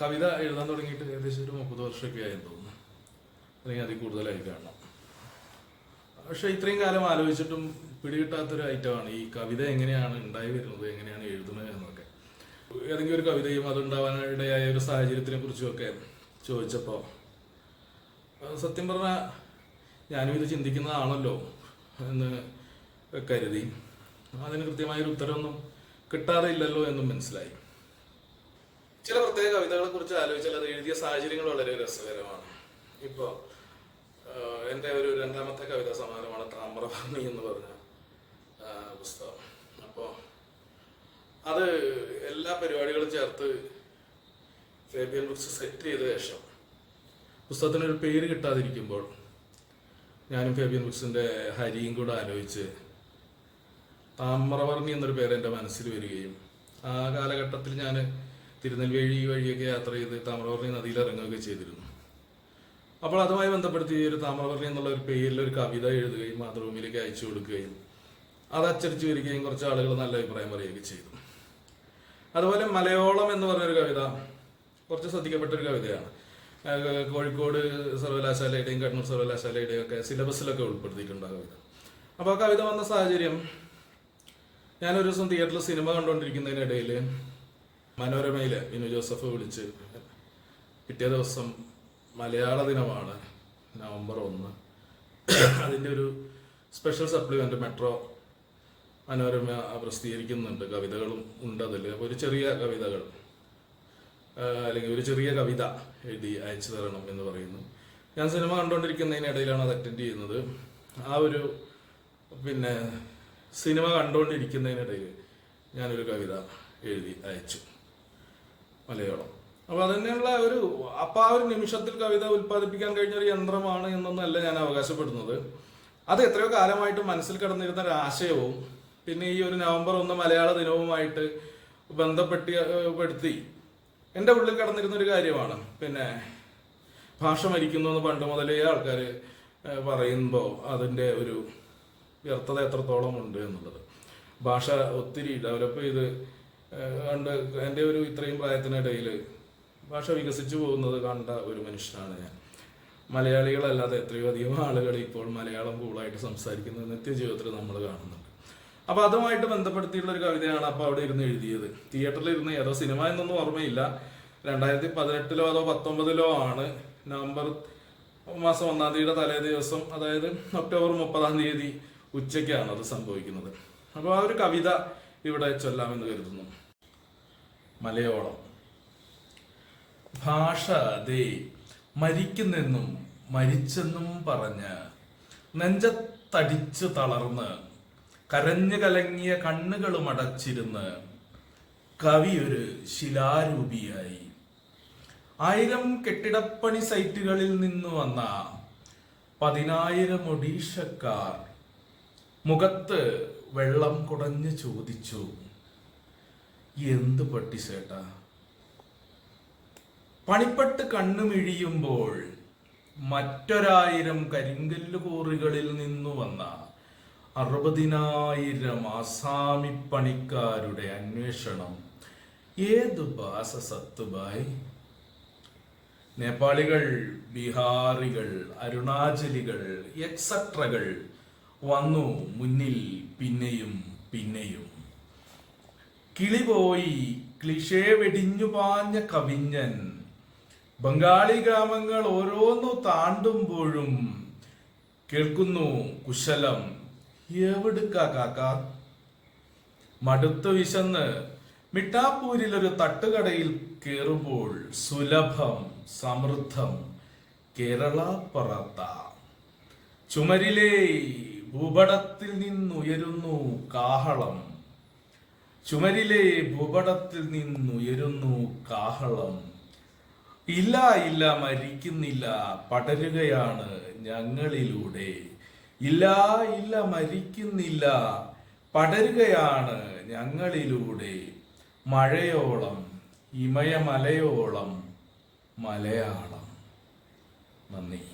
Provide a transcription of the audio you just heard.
കവിത എഴുതാൻ തുടങ്ങിയിട്ട് ഏകദേശം ഒരു മുപ്പത് വർഷമൊക്കെ ആയെന്ന് തോന്നുന്നു. അല്ലെങ്കിൽ അതിൽ കൂടുതലായി കാണണം. പക്ഷെ ഇത്രയും കാലം ആലോചിച്ചിട്ടും പിടികിട്ടാത്തൊരു ഐറ്റമാണ് ഈ കവിത എങ്ങനെയാണ് ഉണ്ടായി വരുന്നത് എങ്ങനെയാണ് എഴുതുന്നത് എന്നൊക്കെ. ഏതെങ്കിലും ഒരു കവിതയും അതുണ്ടാവാനിടയായ ഒരു സാഹചര്യത്തിനെ കുറിച്ചുമൊക്കെ ചോദിച്ചപ്പോൾ സത്യം പറഞ്ഞാൽ ഞാനും ഇത് ചിന്തിക്കുന്നതാണല്ലോ എന്ന് കരുതി. അതിന് കൃത്യമായൊരു ഉത്തരമൊന്നും കിട്ടാതെ ഇല്ലല്ലോ എന്നും മനസ്സിലായി. ചില പ്രത്യേക കവിതകളെ കുറിച്ച് ആലോചിച്ചാൽ അത് എഴുതിയ സാഹചര്യങ്ങൾ വളരെ രസകരമാണ്. ഇപ്പോൾ എന്റെ ഒരു രണ്ടാമത്തെ കവിതാ സമാനമാണ് താമ്രഭരണി എന്ന് പറഞ്ഞ പുസ്തകം. അപ്പോൾ അത് എല്ലാ പരിപാടികളും ചേർത്ത് ഫേബിയൻ ബുക്സ് സെറ്റ് ചെയ്ത ശേഷം പുസ്തകത്തിനൊരു പേര് കിട്ടാതിരിക്കുമ്പോൾ ഞാനും ഫേബിയൻ ബുക്സിന്റെ ഹരിയും കൂടെ ആലോചിച്ച് താമ്രവർണി എന്നൊരു പേര് എന്റെ മനസ്സിൽ വരികയും ആ കാലഘട്ടത്തിൽ ഞാൻ തിരുനെൽവേലി വഴിയൊക്കെ യാത്ര ചെയ്ത് താമരവർണി നദിയിൽ ഇറങ്ങുകയൊക്കെ ചെയ്തിരുന്നു. അപ്പോൾ അതുമായി ബന്ധപ്പെടുത്തി ഒരു താമരവർണി എന്നുള്ള ഒരു പേരിൽ ഒരു കവിത എഴുതുകയും മാതൃഭൂമിയിലേക്ക് അയച്ചു കൊടുക്കുകയും അത് അച്ചടിച്ചു വരികയും കുറച്ച് ആളുകൾ നല്ല അഭിപ്രായം പറയുകയൊക്കെ ചെയ്തു. അതുപോലെ മലയോളം എന്ന് പറഞ്ഞൊരു കവിത കുറച്ച് ശ്രദ്ധിക്കപ്പെട്ട ഒരു കവിതയാണ് കോഴിക്കോട് സർവകലാശാലയുടെയും കണ്ണൂർ സർവകലാശാലയുടെയും ഒക്കെ സിലബസിലൊക്കെ ഉൾപ്പെടുത്തിയിട്ടുണ്ട് ആ കവിത. അപ്പോൾ ആ കവിത വന്ന സാഹചര്യം ഞാനൊരു ദിവസം തിയേറ്ററിൽ സിനിമ കണ്ടുകൊണ്ടിരിക്കുന്നതിനിടയിൽ മനോരമയിൽ വിനു ജോസഫ് വിളിച്ച് പിറ്റേ ദിവസം മലയാള ദിനമാണ് നവംബർ ഒന്ന്. അതിന്റെ ഒരു സ്പെഷ്യൽ സപ്ലിമെന്റ് മെട്രോ മനോരമ പ്രസിദ്ധീകരിക്കുന്നുണ്ട്. കവിതകളും ഉണ്ട് അതിൽ ഒരു ചെറിയ കവിതകൾ അല്ലെങ്കിൽ ഒരു ചെറിയ കവിത എഴുതി അയച്ചു തരണം എന്ന് പറയുന്നു. ഞാൻ സിനിമ കണ്ടുകൊണ്ടിരിക്കുന്നതിനിടയിലാണ് അത് അറ്റൻഡ് ചെയ്യുന്നത്. ആ ഒരു പിന്നെ സിനിമ കണ്ടുകൊണ്ടിരിക്കുന്നതിനിടയിൽ ഞാനൊരു കവിത എഴുതി അയച്ചു. മലയാളം. അപ്പോൾ അതന്നെയുള്ള ഒരു അപ്പം ആ ഒരു നിമിഷത്തിൽ കവിത ഉൽപ്പാദിപ്പിക്കാൻ കഴിഞ്ഞ ഒരു യന്ത്രമാണ് എന്നൊന്നല്ല ഞാൻ അവകാശപ്പെടുന്നത്. അത് എത്രയോ കാലമായിട്ട് മനസ്സിൽ കടന്നിരുന്ന ഒരു ആശയവും പിന്നെ ഈ ഒരു നവംബർ ഒന്ന് മലയാള ദിനവുമായിട്ട് ബന്ധപ്പെട്ടി പെടുത്തി. എന്റെ ഉള്ളിൽ കടന്നിരുന്ന ഒരു കാര്യമാണ്. പിന്നെ ഭാഷ മരിക്കുന്നു എന്ന് പണ്ട് മുതലേ ആൾക്കാർ പറയുമ്പോൾ അതിന്റെ ഒരു വ്യർത്ഥത എത്രത്തോളം ഉണ്ട് എന്നുള്ളത്. ഭാഷ ഒത്തിരി ഡെവലപ്പ് ചെയ്ത് കണ്ട് എന്റെ ഒരു ഇത്രയും പ്രായത്തിനിടയിൽ ഭാഷ വികസിച്ചു പോകുന്നത് കണ്ട ഒരു മനുഷ്യനാണ് ഞാൻ. മലയാളികളല്ലാതെ എത്രയോ അധികം ആളുകൾ ഇപ്പോൾ മലയാളം കൂളായിട്ട് സംസാരിക്കുന്നത് നിത്യജീവിതത്തിൽ നമ്മൾ കാണുന്നുണ്ട്. അപ്പോൾ അതുമായിട്ട് ബന്ധപ്പെടുത്തിയുള്ള ഒരു കവിതയാണ് അപ്പോൾ അവിടെ ഇരുന്ന് എഴുതിയത്. തിയേറ്ററിൽ ഇരുന്ന് ഏതോ സിനിമ എന്നൊന്നും ഓർമ്മയില്ല. രണ്ടായിരത്തി പതിനെട്ടിലോ അതോ പത്തൊമ്പതിലോ ആണ് നവംബർ മാസം ഒന്നാം തീയതിയുടെ തലേ ദിവസം അതായത് ഒക്ടോബർ മുപ്പതാം തീയതി ഉച്ചയ്ക്കാണ് അത് സംഭവിക്കുന്നത്. അപ്പോൾ ആ ഒരു കവിത ഇവിടെ ചൊല്ലാമെന്ന് കരുതുന്നു. മലയോളം. ഭാഷ ദേ മരിക്കുന്നെന്നും മരിച്ചെന്നും പറഞ്ഞ് നെഞ്ചത്തടിച്ചു തളർന്ന് കരഞ്ഞു കലങ്ങിയ കണ്ണുകളും അടച്ചിരുന്ന് കവി ഒരു ശിലാരൂപിയായി. ആയിരം കെട്ടിടപ്പണി സൈറ്റുകളിൽ നിന്ന് വന്ന പതിനായിരം ഒഡീഷക്കാർ മുഖത്ത് വെള്ളം കുടഞ്ഞ് ചോദിച്ചു. എന്ത് പട്ടി പട്ടിസേട്ടാ പണിപ്പെട്ട് കണ്ണുമിഴിയുമ്പോൾ മറ്റൊരായിരം കരിങ്കല്ല് കോറികളിൽ നിന്നു വന്ന അറുപതിനായിരം ആസാമി പണിക്കാരുടെ അന്വേഷണം ഏതു ഭാഷ സത്തുബായ്? നേപ്പാളികൾ ബീഹാറികൾ അരുണാചലികൾ എക്സട്രകൾ വന്നു മുന്നിൽ പിന്നെയും പിന്നെയും. കിളി പോയി ക്ലിഷേ വെടിഞ്ഞു പാഞ്ഞ കവിഞ്ഞൻ. ബംഗാളി ഗ്രാമങ്ങൾ ഓരോന്നു താണ്ടുമ്പോഴും കേൾക്കുന്നു കുശലം എവിടുക്ക കാക്ക? മടുത്തു വിശന്ന് മിട്ടാപ്പൂരിൽ ഒരു തട്ടുകടയിൽ കയറുമ്പോൾ സുലഭം സമൃദ്ധം കേരള പറത്ത. ചുമരിലെ ഭൂപടത്തിൽ നിന്നുയരുന്നു കാഹളം. ചുമരിലെ ഭൂപടത്തിൽ നിന്നുയരുന്നു കാഹളം. ഇല്ല ഇല്ല മരിക്കുന്നില്ല പടരുകയാണ് ഞങ്ങളിലൂടെ. ഇല്ല ഇല്ല മരിക്കുന്നില്ല പടരുകയാണ് ഞങ്ങളിലൂടെ. മഴയോളം ഇമയമലയോളം മലയാളം. നന്ദി.